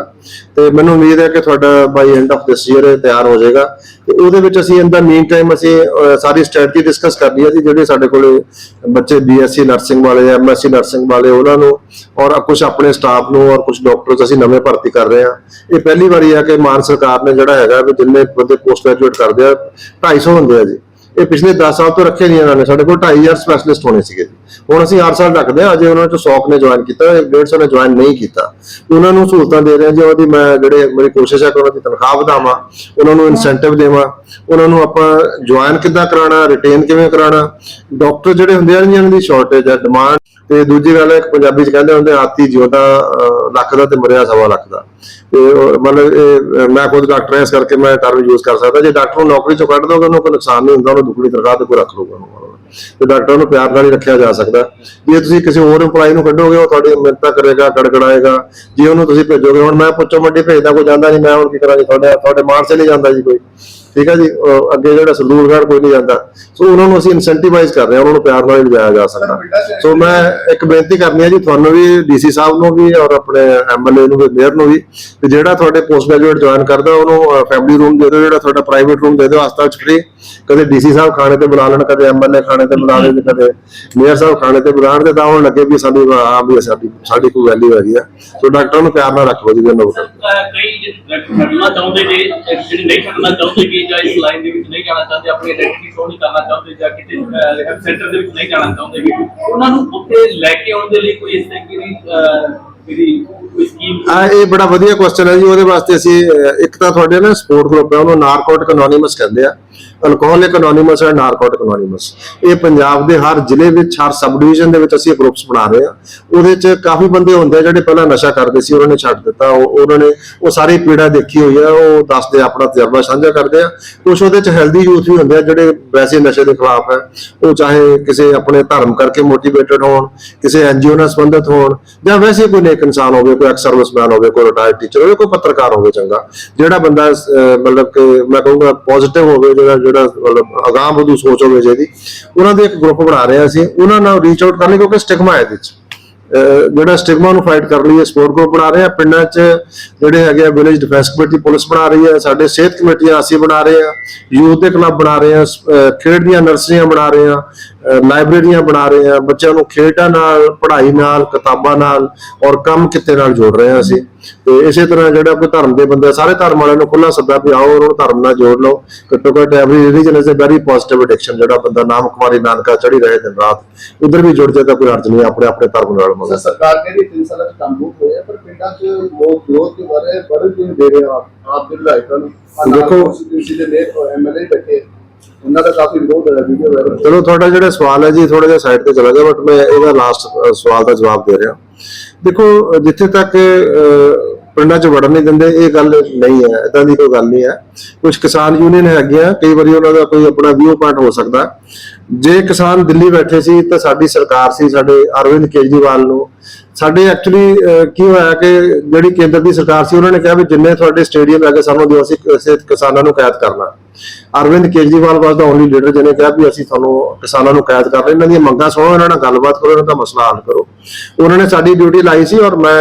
Speaker 1: ਤੇ ਮੈਨੂੰ ਉਮੀਦ ਹੈ ਕਿ ਤੁਹਾਡਾ by end of this year ਤਿਆਰ ਹੋ ਜਾਏਗਾ। ਤੇ ਉਹਦੇ ਵਿੱਚ ਅਸੀਂ ਇਨ ਦਾ ਮੀਨ ਟਾਈਮ ਅਸੀਂ ਸਾਰੀ ਸਟ੍ਰੈਟਜੀ ਡਿਸਕਸ ਕਰਨੀ ਹੈ ਜੀ, ਜਿਹੜੇ ਸਾਡੇ ਕੋਲੇ ਬੱਚੇ ਬੀਐਸਸੀ ਨਰਸਿੰਗ ਵਾਲੇ ਐਮਐਸਸੀ ਨਰਸਿੰਗ ਵਾਲੇ, ਉਹਨਾਂ ਨੂੰ ਔਰ ਕੁਝ ਆਪਣੇ ਸਟਾਫ ਨੂੰ ਔਰ ਕੁਝ ਡਾਕਟਰਸ ਅਸੀਂ ਨਵੇਂ ਭਰਤੀ ਕਰ ਰਹੇ ਹਾਂ। ਇਹ ਪਹਿਲੀ ਵਾਰੀ ਆ ਕਿ ਮਾਨ ਸਰਕਾਰ ਨੇ ਜਿਹੜਾ ਹੈਗਾ ਵੀ ਜਿੰਨੇ ਬੰਦੇ ਪੋਸਟ ਗ੍ਰੈਜੂਏਟ ਕਰਦੇ ਆ 250 ਹੁੰਦੇ ਆ ਜੀ। ਇਹ ਪਿਛਲੇ 10 ਸਾਲ ਤੋਂ ਰੱਖੇ ਨਹੀਂ ਇਹਨਾਂ ਨੇ। ਸਾਡੇ ਕੋਲ 2500 ਸਪੈਸ਼ਲਿਸਟ ਹੋਣੇ ਸੀਗੇ। ਹੁਣ ਅਸੀਂ ਹਰ ਸਾਲ ਰੱਖਦੇ ਆ ਅਜੇ ਉਹਨਾਂ ਚੋਂ 100 ਨੇ ਜੁਆਇਨ ਕੀਤਾ 150 ਨੇ ਜੁਆਇਨ ਨਹੀਂ ਕੀਤਾ। ਉਹਨਾਂ ਨੂੰ ਸਹੂਲਤਾਂ ਦੇ ਰਹੇ ਹਾਂ। ਜੀ ਉਹਦੀ ਮੈਂ ਜਿਹੜੇ ਮੇਰੀ ਕੋਸ਼ਿਸ਼ ਹੈ ਕਿ ਉਹਨਾਂ ਦੀ ਤਨਖਾਹ ਵਧਾਵਾਂ ਉਹਨਾਂ ਨੂੰ ਇਨਸੈਂਟਿਵ ਦੇਵਾਂ ਉਹਨਾਂ ਨੂੰ ਆਪਾਂ ਜੁਆਇਨ ਕਿੱਦਾਂ ਕਰਾਉਣਾ ਰਿਟੇਨ ਕਿਵੇਂ ਕਰਾਉਣਾ ਡਾਕਟਰ ਜਿਹੜੇ ਹੁੰਦੇ ਆ ਜਿਹਨਾਂ ਦੀ ਸ਼ਾਰਟੇਜ ਹੈ ਡਿਮਾਂਡ ਤੇ ਦੂਜੀ ਗੱਲ ਹੈ ਪੰਜਾਬੀ ਚ ਕਹਿੰਦੇ ਹੁੰਦੇ ਹਾਥੀ ਜਿਉਂਦਾ ਲੱਖ ਦਾ ਤੇ ਮਰਿਆ ਸਵਾ ਲੱਖ ਦਾ। ਤੇ ਮਤਲਬ ਇਹ, ਮੈਂ ਖੁਦ ਡਾਕਟਰ ਹਾਂ ਇਸ ਕਰਕੇ ਮੈਂ ਟਰਮ ਯੂਜ਼ ਕਰ ਸਕਦਾ। ਜੇ ਡਾਕਟਰ ਨੂੰ ਨੌਕਰੀ ਚੋਂ ਕੱਢ ਦੋਗੇ ਉਹਨੂੰ ਕੋਈ ਨੁਕਸਾਨ ਨਹੀਂ ਹੁੰਦਾ ਉਹਨੂੰ ਦੁੱਗਣੀ ਤਨਖਾਹ ਤੇ ਕੋਈ ਰੱਖ ਲਊਗਾ ਤੇ ਡਾਕਟਰਾਂ ਨੂੰ ਪਿਆਰ ਨਾਲ ਹੀ ਰੱਖਿਆ ਜਾ ਸਕਦਾ। ਜੇ ਤੁਸੀਂ ਕਿਸੇ ਹੋਰ EMPLOYE ਨੂੰ ਕੱਢੋਗੇ, ਉਹ ਤੁਹਾਡੀ ਮਿਹਨਤਾਂ ਕਰੇਗਾ, ਗੜਗੜਾਏਗਾ। ਜੇ ਉਹਨੂੰ ਤੁਸੀਂ ਭੇਜੋਗੇ, ਹੁਣ ਮੈਂ ਪੁੱਛੋ ਮੰਡੀ ਭੇਜਦਾ, ਕੋਈ ਜਾਂਦਾ ਨਹੀਂ, ਮੈਂ ਹੁਣ ਕੀ ਕਰਾਂ ਜੀ? ਤੁਹਾਡੇ ਤੁਹਾਡੇ ਮਾਨਸੇ ਨਹੀਂ ਜਾਂਦਾ ਜੀ ਕੋਈ। ਠੀਕ ਹੈ ਜੀ? ਅੱਗੇ ਜਿਹੜਾ ਸਰਦੂਲਗੜ੍ਹ ਕੋਈ ਨਹੀਂ ਜਾਂਦਾ। ਸੋ ਉਹਨਾਂ ਨੂੰ ਅਸੀਂ ਇਨਸੈਂਟੀਵਾਈਜ਼ ਕਰ ਰਹੇ ਹਾਂ, ਉਹਨਾਂ ਨੂੰ ਪਿਆਰ ਨਾਲ ਲਿਜਾਇਆ ਜਾ ਸਕਦਾ। ਸੋ ਮੈਂ ਇੱਕ ਬੇਨਤੀ ਕਰਨੀ ਹੈ ਜੀ, ਤੁਹਾਨੂੰ ਵੀ ਡੀਸੀ ਸਾਹਿਬ ਨੂੰ ਵੀ ਔਰ ਆਪਣੇ ਐਮਐਲਏ ਨੂੰ ਵੀ ਮੇਅਰ ਨੂੰ ਵੀ ਕਿ ਜਿਹੜਾ ਤੁਹਾਡੇ ਪੋਸਟ ਗ੍ਰੈਜੂਏਟ ਜੁਆਇਨ ਕਰਦਾ, ਉਹਨੂੰ ਫੈਮਿਲੀ ਰੂਮ ਦੇ ਦਿਓ, ਜਿਹੜਾ ਤੁਹਾਡਾ ਪ੍ਰਾਈਵੇਟ ਰੂਮ ਦੇ ਦਿਓ ਹਸਪਤਾਲ ਚ ਫ੍ਰੀ ਕਦੇ ਡੀਸੀ ਸਾਹਿਬ ਖਾਣੇ ਤੇ ਬੁਲਾ ਲੈਣ, ਕਦੇ ਐਮਐਲਏ ਖਾਣੇ ਤੇ ਬੁਲਾ ਲੈਣ, ਕਦੇ ਮੇਅਰ ਸਾਹਿਬ ਖਾਣੇ ਤੇ ਬੁਲਾਉਣ ਤੇ ਤਾਂ ਹੁਣ ਲੱਗੇ ਵੀ ਸਾਡੀ ਆ ਵੀ ਸਾਡੀ ਸਾਡੀ ਕੋਈ ਵੈਲਿਊ ਹੈਗੀ ਆ। ਸੋ ਡਾਕਟਰਾਂ ਨੂੰ ਪਿਆਰ ਨਾਲ ਰੱਖੋ ਜੀ ਨੋਟ
Speaker 6: ਕਈ ਜਿਹੜੇ ਛੱਡਣਾ ਚਾਹੁੰਦੇ ਨੇ ਜਿਹੜੇ ਨਹੀਂ ਛੱਡਣਾ ਚਾਹੁੰਦੇ ਕਿ ਜਾਂ ਇਸ ਲਾਈਨ ਦੇ ਵਿੱਚ ਨਹੀਂ ਜਾਣਾ ਚਾਹੁੰਦੇ ਆਪਣੀ ਆਇਡੈਂਟੀ ਸ਼ੋ ਨਹੀਂ ਕਰਨਾ ਚਾਹੁੰਦੇ ਜਾਂ ਕਿਤੇ ਹੈਲਥ ਸੈਂਟਰ ਦੇ ਵਿੱਚ ਨਹੀਂ ਜਾਣਾ ਚਾਹੁੰਦੇ। ਉਹਨਾਂ ਨੂੰ ਉੱਥੇ ਲੈ ਕੇ ਆਉਣ ਦੇ ਲਈ ਕੋਈ ਇਸ ਤਰੀਕੇ ਦੀ ਅਹ, ਜਿਹੜੀ ਕੋਈ ਸਕੀਮ
Speaker 1: ਆ ਇਹ ਬੜਾ ਵਧੀਆ ਕੁਐਸਚਨ ਹੈ ਜੀ ਉਹਦੇ ਵਾਸਤੇ ਅਸੀਂ ਅਹ, ਇੱਕ ਤਾਂ ਤੁਹਾਡੇ ਨਾ ਸਪੋਰਟ ਗਰੁੱਪ ਹੈ ਉਹਨੂੰ ਨਾਰਕੋਟਿਕ ਅਨੋਨਿਮਸ ਕਹਿੰਦੇ ਆ। ਅਲਕੋਹਲਿਕ ਅਨੋਨਿਮਸ ਹੈ ਨਾਰਕੋਟਿਕ ਅਨੋਨਿਮਸ ਇਹ ਪੰਜਾਬ ਦੇ ਹਰ ਜ਼ਿਲ੍ਹੇ ਵਿੱਚ ਹਰ ਸਬ ਡਿਵੀਜ਼ਨ ਦੇ ਵਿੱਚ ਅਸੀਂ ਗਰੁੱਪਸ ਬਣਾ ਰਹੇ ਹਾਂ ਉਹਦੇ 'ਚ ਕਾਫੀ ਬੰਦੇ ਹੁੰਦੇ ਆ ਜਿਹੜੇ ਪਹਿਲਾਂ ਨਸ਼ਾ ਕਰਦੇ ਸੀ ਉਹਨਾਂ ਨੇ ਛੱਡ ਦਿੱਤਾ। ਉਹ ਉਹਨਾਂ ਨੇ ਉਹ ਸਾਰੀ ਪੀੜਾ ਦੇਖੀ ਹੋਈ ਆ ਉਹ ਦੱਸਦੇ ਆ, ਆਪਣਾ ਤਜਰਬਾ ਸਾਂਝਾ ਕਰਦੇ ਆ। ਕੁਝ ਉਹਦੇ 'ਚ ਹੈਲਦੀ ਯੂਥ ਵੀ ਹੁੰਦੇ ਆ ਜਿਹੜੇ ਵੈਸੇ ਨਸ਼ੇ ਦੇ ਖਿਲਾਫ ਹੈ। ਉਹ ਚਾਹੇ ਕਿਸੇ ਆਪਣੇ ਧਰਮ ਕਰਕੇ ਮੋਟੀਵੇਟਡ ਹੋਣ ਕਿਸੇ ਐਨਜੀਓ ਨਾਲ ਸੰਬੰਧਿਤ ਹੋਣ ਜਾਂ ਵੈਸੇ ਕੋਈ ਨੇਕ ਇਨਸਾਨ ਹੋਵੇ ਕੋਈ ਐਕਸ ਸਰਵਿਸਮੈਨ ਹੋਵੇ ਕੋਈ ਰਿਟਾਇਰਡ ਟੀਚਰ ਹੋਵੇ, ਕੋਈ ਪੱਤਰਕਾਰ ਹੋਵੇ ਚੰਗਾ। ਜਿਹੜਾ ਬੰਦਾ ਮਤਲਬ ਕਿ ਮੈਂ ਕਹੂੰਗਾ ਪੋਜ਼ਿਟਿਵ ਹੋਵੇ, ਜਿਹੜਾ ਜਿਹੜਾ ਮਤਲਬ ਅਗਾਂਹ ਵਧੂ ਸੋਚ ਹੋਵੇ ਜਿਹਦੀ, ਉਹਨਾਂ ਦੇ ਇੱਕ ਗਰੁੱਪ ਬਣਾ ਰਹੇ ਅਸੀਂ। ਉਹਨਾਂ ਨਾਲ ਰੀਚ ਆਊਟ ਕਰਨੀ ਕਿਉਂਕਿ ਸਟਿਗਮਾ ਹੈ ਇਹਦੇ ਵਿੱਚ ਜਿਹੜਾ ਸਟਿਗਮਾ ਨੂੰ ਫਾਈਟ ਕਰਨ ਲਈ ਸਪੋਰਟ ਗਰੁੱਪ ਬਣਾ ਰਹੇ ਆ ਪਿੰਡਾਂ 'ਚ ਜਿਹੜੇ ਹੈਗੇ ਆ ਵਿਲੇਜ ਡਿਫੈਂਸ ਕਮੇਟੀ ਪੁਲਿਸ ਬਣਾ ਰਹੀ ਹੈ, ਸਾਡੇ ਸਿਹਤ ਕਮੇਟੀਆਂ ਅਸੀਂ ਬਣਾ ਰਹੇ ਆ ਯੂਥ ਦੇ ਕਲੱਬ ਬਣਾ ਰਹੇ ਆ ਖੇਡ ਦੀਆਂ ਨਰਸਰੀਆਂ ਬਣਾ ਰਹੇ ਆ ਲਾਇਬ੍ਰੇਰੀਆਂ ਬਣਾ ਰਹੇ ਆ ਬੱਚਿਆਂ ਨੂੰ ਖੇਡਾਂ ਨਾਲ ਪੜ੍ਹਾਈ ਨਾਲ ਕਿਤਾਬਾਂ ਨਾਲ ਔਰ ਕੰਮ ਕਿੱਤੇ ਨਾਲ ਜੋੜ ਰਹੇ ਆ ਅਸੀਂ। ਤੇ ਇਸੇ ਤਰ੍ਹਾਂ ਜਿਹੜਾ ਕੋਈ ਧਰਮ ਦੇ ਬੰਦੇ ਸਾਰੇ ਧਰਮ ਵਾਲਿਆਂ ਨੂੰ ਖੁੱਲਾ ਸੱਦਾ ਵੀ ਆਓ ਉਹਨਾਂ ਨੂੰ ਧਰਮ ਨਾਲ ਜੋੜ ਲਓ। ਘੱਟੋ ਘੱਟ every religion is a very positive addiction ਜਿਹੜਾ ਬੰਦਾ ਨਾਮ ਕੁਮਾਰੀ ਨਾਨਕਾ ਚੜੀ ਰਹੇ ਦਿਨ ਰਾਤ ਉਧਰ ਵੀ ਜੁੜ ਜਾਏ ਤਾਂ ਕੋਈ ਹਰਜ ਨਹੀਂ ਆਪਣੇ ਆਪਣੇ ਧਰਮ ਨਾਲ ਮਗਰ।
Speaker 7: ਸਰਕਾਰ ਕਹਿੰਦੀ ਤਿੰਨ ਸਾਲਾਂ ਚ ਕੰਮ ਬਹੁਤ ਹੋਇਆ ਪਰ ਪਿੰਡਾਂ ਚ ਲੋਕ ਵਿਰੋਧ ਦੇ ਬਾਰੇ ਬੜੇ ਦਿਨ ਦੇ ਰਹੇ ਆ ਆਪ ਆਪ ਦੇ ਵਿਧਾਇਕਾਂ ਨੂੰ।
Speaker 1: ਦੇਖੋ-
Speaker 7: ਨੇ ਐਮਐਲਏ ਬੈਠੇ। ਉਹਨਾਂ ਦਾ ਕਾਫੀ ਵਿਰੋਧ ਹੈ ਵੀਡੀਓ ਵਾਇਰਲ
Speaker 1: ਚਲੋ, ਤੁਹਾਡਾ ਜਿਹੜਾ ਸਵਾਲ ਹੈ ਜੀ ਥੋੜਾ ਜਿਹਾ ਸਾਈਡ ਤੇ ਚਲਾ ਗਿਆ ਬਟ ਮੈਂ ਇਹਦਾ ਲਾਸਟ ਸਵਾਲ ਦਾ ਜਵਾਬ ਦੇ ਰਿਹਾ। ਦੇਖੋ ਜਿੱਥੇ ਤੱਕ ਪਿੰਡਾਂ 'ਚ ਵੜਨ ਨਹੀਂ ਦਿੰਦੇ, ਇਹ ਗੱਲ ਨਹੀਂ ਹੈ ਇਦਾਂ ਦੀ ਕੋਈ ਗੱਲ ਨਹੀਂ ਹੈ। ਕੁਝ ਕਿਸਾਨ ਯੂਨੀਅਨ ਹੈਗੇ ਆ ਕਈ ਵਾਰੀ ਉਹਨਾਂ ਦਾ ਕੋਈ ਆਪਣਾ ਵਿਊ ਪੁਆਇੰਟ ਹੋ ਸਕਦਾ। ਜੇ ਕਿਸਾਨ ਦਿੱਲੀ ਬੈਠੇ ਸੀ, ਤਾਂ ਸਾਡੀ ਸਰਕਾਰ ਸੀ, ਸਾਡੇ ਅਰਵਿੰਦ ਕੇਜਰੀਵਾਲ ਨੂੰ। ਸਾਡੇ ਐਕਚੁਅਲੀ ਕੀ ਹੋਇਆ ਕਿ ਜਿਹੜੀ ਕੇਂਦਰ ਦੀ ਸਰਕਾਰ ਸੀ, ਉਹਨਾਂ ਨੇ ਕਿਹਾ ਵੀ ਜਿੰਨੇ ਤੁਹਾਡੇ ਸਟੇਡੀਅਮ ਹੈਗੇ, ਸਾਨੂੰ ਦਿਓ, ਅਸੀਂ ਅਸੀਂ ਕਿਸਾਨਾਂ ਨੂੰ ਕੈਦ ਕਰਨਾ। Arvind Kejriwal was the only leader ਜਿਹਨੇ ਕਿਹਾ ਵੀ ਅਸੀਂ ਤੁਹਾਨੂੰ ਕਿਸਾਨਾਂ ਨੂੰ ਕੈਦ ਕਰ ਰਹੇ ਇਹਨਾਂ ਦੀਆਂ ਮੰਗਾਂ ਸੁਣੋ, ਇਹਨਾਂ ਨਾਲ ਗੱਲਬਾਤ ਕਰੋ, ਇਹਨਾਂ ਦਾ ਮਸਲਾ ਹੱਲ ਕਰੋ। ਉਹਨਾਂ ਨੇ ਸਾਡੀ ਡਿਊਟੀ ਲਾਈ ਸੀ ਔਰ ਮੈਂ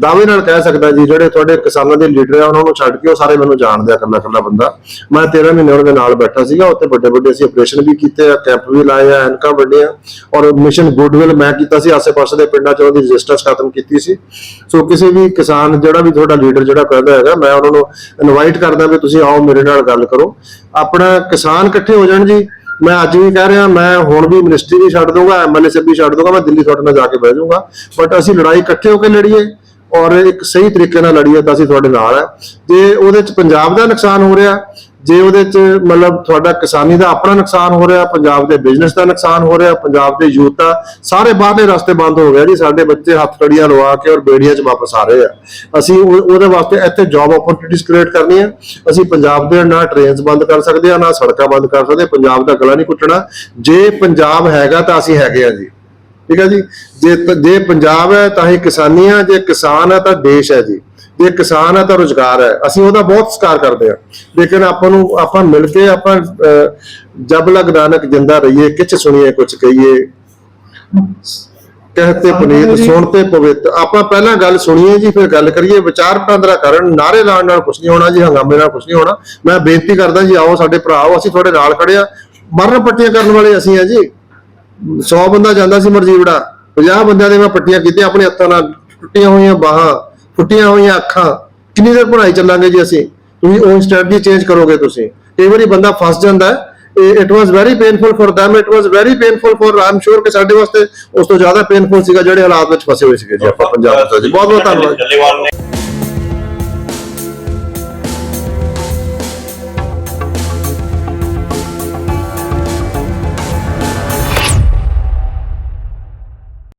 Speaker 1: ਦਾਅਵੇ ਨਾਲ ਕਹਿ ਸਕਦਾ ਜੀ, ਜਿਹੜੇ ਤੁਹਾਡੇ ਕਿਸਾਨਾਂ ਦੇ ਲੀਡਰ ਆ, ਉਹਨਾਂ ਨੂੰ ਛੱਡ ਕੇ ਉਹ ਸਾਰੇ ਮੈਨੂੰ ਜਾਣਦੇ ਆ ਇਕੱਲਾ ਇਕੱਲਾ ਬੰਦਾ। ਮੈਂ 13 ਮਹੀਨੇ ਉਹਨਾਂ ਦੇ ਨਾਲ ਬੈਠਾ ਸੀਗਾ, ਉੱਥੇ ਵੱਡੇ ਵੱਡੇ ਅਸੀਂ ਆਪਰੇਸ਼ਨ ਵੀ ਕੀਤੇ ਆ ਕੈਂਪ ਵੀ ਲਾਏ ਆ, ਐਨਕਾਂ ਵੱਡੀਆਂ ਔਰ ਮਿਸ਼ਨ ਗੁੱਡਵਿਲ ਮੈਂ ਕੀਤਾ ਸੀ, ਆਸੇ-ਪਾਸੇ ਦੇ ਪਿੰਡਾਂ 'ਚ ਉਹਦੀ ਰਜਿਸਟਰਸ ਖਤਮ ਕੀਤੀ ਸੀ। ਸੋ ਕਿਸੇ ਵੀ ਕਿਸਾਨ, ਜਿਹੜਾ ਵੀ ਤੁਹਾਡਾ ਲੀਡਰ ਜਿਹੜਾ ਕਹਿੰਦਾ ਹੈਗਾ, ਮੈਂ ਉਹਨਾਂ ਨੂੰ ਇਨਵਾਈਟ ਕਰਦਾ ਵੀ ਤੁਸੀਂ ਆਓ ਮੇਰੇ ਨਾਲ ਗੱਲ ਕਰੋ। ਆਪਣਾ ਕਿਸਾਨ ਇਕੱਠੇ ਹੋ ਜਾਣ ਜੀ ਮੈਂ ਅੱਜ ਵੀ ਕਹਿ ਰਿਹਾ, ਮੈਂ ਹੁਣ ਵੀ ਮਿਨਿਸਟਰੀ ਵੀ ਛੱਡ ਦੂੰਗਾ ਐਮਐਲਏ ਵੀ ਛੱਡ ਦੂੰਗਾ ਮੈਂ ਦਿੱਲੀ ਤੁਹਾਡੇ ਨਾਲ ਜਾ ਕੇ ਬਹਿ ਜਾਊਂਗਾ। ਬਟ ਅਸੀਂ ਲੜਾਈ ਇਕੱਠੇ ਹੋ ਕੇ ਲੜੀਏ ਔਰ ਇੱਕ ਸਹੀ ਤਰੀਕੇ ਨਾਲ ਲੜੀਏ ਤਾਂ ਅਸੀਂ ਤੁਹਾਡੇ ਨਾਲ ਹੈ ਜੇ ਉਹਦੇ ਚ ਪੰਜਾਬ ਦਾ ਨੁਕਸਾਨ ਹੋ ਰਿਹਾ ਜੇ ਉਹਦੇ ਚ ਮਤਲਬ ਤੁਹਾਡਾ ਕਿਸਾਨੀ ਦਾ ਆਪਣਾ ਨੁਕਸਾਨ ਹੋ ਰਿਹਾ, ਪੰਜਾਬ ਦੇ ਬਿਜ਼ਨਸ ਦਾ ਨੁਕਸਾਨ ਹੋ ਰਿਹਾ, ਪੰਜਾਬ ਦੇ ਯੂਥ ਦਾ, ਸਾਰੇ ਬਾਹਰਲੇ ਰਸਤੇ ਬੰਦ ਹੋ ਗਏ ਜੀ, ਸਾਡੇ ਬੱਚੇ ਹੱਥ ਕੜੀਆਂ ਲਵਾ ਕੇ ਔਰ ਬੇੜੀਆਂ 'ਚ ਵਾਪਸ ਆ ਰਹੇ ਆ। ਅਸੀਂ ਉਹਦੇ ਵਾਸਤੇ ਇੱਥੇ ਜੌਬ ਓਪਰਚੁਨਿਟੀਜ਼ ਕ੍ਰੀਏਟ ਕਰਨੀਆਂ। ਅਸੀਂ ਪੰਜਾਬ ਦੇ ਨਾ ਟ੍ਰੇਨਸ ਬੰਦ ਕਰ ਸਕਦੇ ਆ, ਨਾ ਸੜਕਾਂ ਬੰਦ ਕਰ ਸਕਦੇ, ਪੰਜਾਬ ਦਾ ਗਲਾ ਨਹੀਂ ਕੁੱਟਣਾ ਜੇ ਪੰਜਾਬ ਹੈਗਾ ਤਾਂ ਅਸੀਂ ਹੈਗੇ ਆ ਜੀ। ਠੀਕ ਹੈ ਜੀ? ਜੇ ਜੇ ਪੰਜਾਬ ਹੈ ਤਾਂ ਹੀ ਕਿਸਾਨੀ ਆ ਜੇ ਕਿਸਾਨ ਹੈ ਤਾਂ ਦੇਸ਼ ਹੈ ਜੀ। ਜੇ ਕਿਸਾਨ ਹੈ ਤਾਂ ਰੁਜ਼ਗਾਰ ਹੈ। ਅਸੀਂ ਉਹਦਾ ਬਹੁਤ ਸਤਿਕਾਰ ਕਰਦੇ ਹਾਂ। ਲੇਕਿਨ ਆਪਾਂ ਨੂੰ ਆਪਾਂ ਮਿਲ ਕੇ ਆਪਾਂ ਜਬ ਲਗ ਨਾਨਕ ਜਿੰਦਾ ਰਹੀਏ ਕਿਛ ਸੁਣੀਏ ਕੁਛ ਕਹੀਏ। ਕਹਤੇ ਪੁਨੀਤ ਸੁਣਤੇ ਪਵਿੱਤ। ਆਪਾਂ ਪਹਿਲਾਂ ਗੱਲ ਸੁਣੀਏ ਜੀ ਫਿਰ ਗੱਲ ਕਰੀਏ। ਵਿਚਾਰ ਵਟਾਂਦਰਾ ਕਰਨ ਨਾਰੇ ਲਾਉਣ ਨਾਲ ਕੁਝ ਨਹੀਂ ਹੋਣਾ ਜੀ ਹੰਗਾਮੇ ਨਾਲ ਕੁਝ ਨਹੀਂ ਹੋਣਾ। ਮੈਂ ਬੇਨਤੀ ਕਰਦਾ ਜੀ ਆਓ ਸਾਡੇ ਭਰਾ ਆਓ ਅਸੀਂ ਤੁਹਾਡੇ ਨਾਲ ਖੜੇ ਆ ਮਰਨ ਪੱਟੀਆਂ ਕਰਨ ਵਾਲੇ ਅਸੀਂ ਆ ਜੀ। 100 ਬੰਦਾ ਜਾਂਦਾ ਸੀ ਮਰਜੀਵੜਾ 50 ਬੰਦਿਆਂ ਦੇ ਮੈਂ ਪੱਟੀਆਂ ਕੀਤੀਆਂ, ਆਪਣੇ ਹੱਥਾਂ ਨਾਲ ਟੁੱਟੀਆਂ ਹੋਈਆਂ ਬਾਹਾਂ, ਫੁੱਟੀਆਂ ਹੋਈਆਂ ਅੱਖਾਂ। ਕਿੰਨੀ ਦੇਰ ਪੜਾਈ ਚੱਲਾਂਗੇ ਜੀ ਅਸੀਂ? ਤੁਸੀਂ ਉਹ ਸਟ੍ਰੈਟਜੀ ਚੇਂਜ ਕਰੋਗੇ ਤੁਸੀਂ। ਕਈ ਵਾਰੀ ਬੰਦਾ ਫਸ ਜਾਂਦਾ ਹੈ it was very painful for them it was very painful for ਆਮ ਸ਼ੋਰ ਕਿ ਸਾਡੇ ਵਾਸਤੇ ਉਸ ਤੋਂ ਜ਼ਿਆਦਾ ਪੇਨਫੁਲ ਸੀਗਾ ਜਿਹੜੇ ਹਾਲਾਤ ਵਿੱਚ ਫਸੇ ਹੋਏ ਸੀਗੇ ਜੀ ਆਪਾਂ ਪੰਜਾਬ ਤੋਂ। ਬਹੁਤ ਬਹੁਤ ਧੰਨਵਾਦ।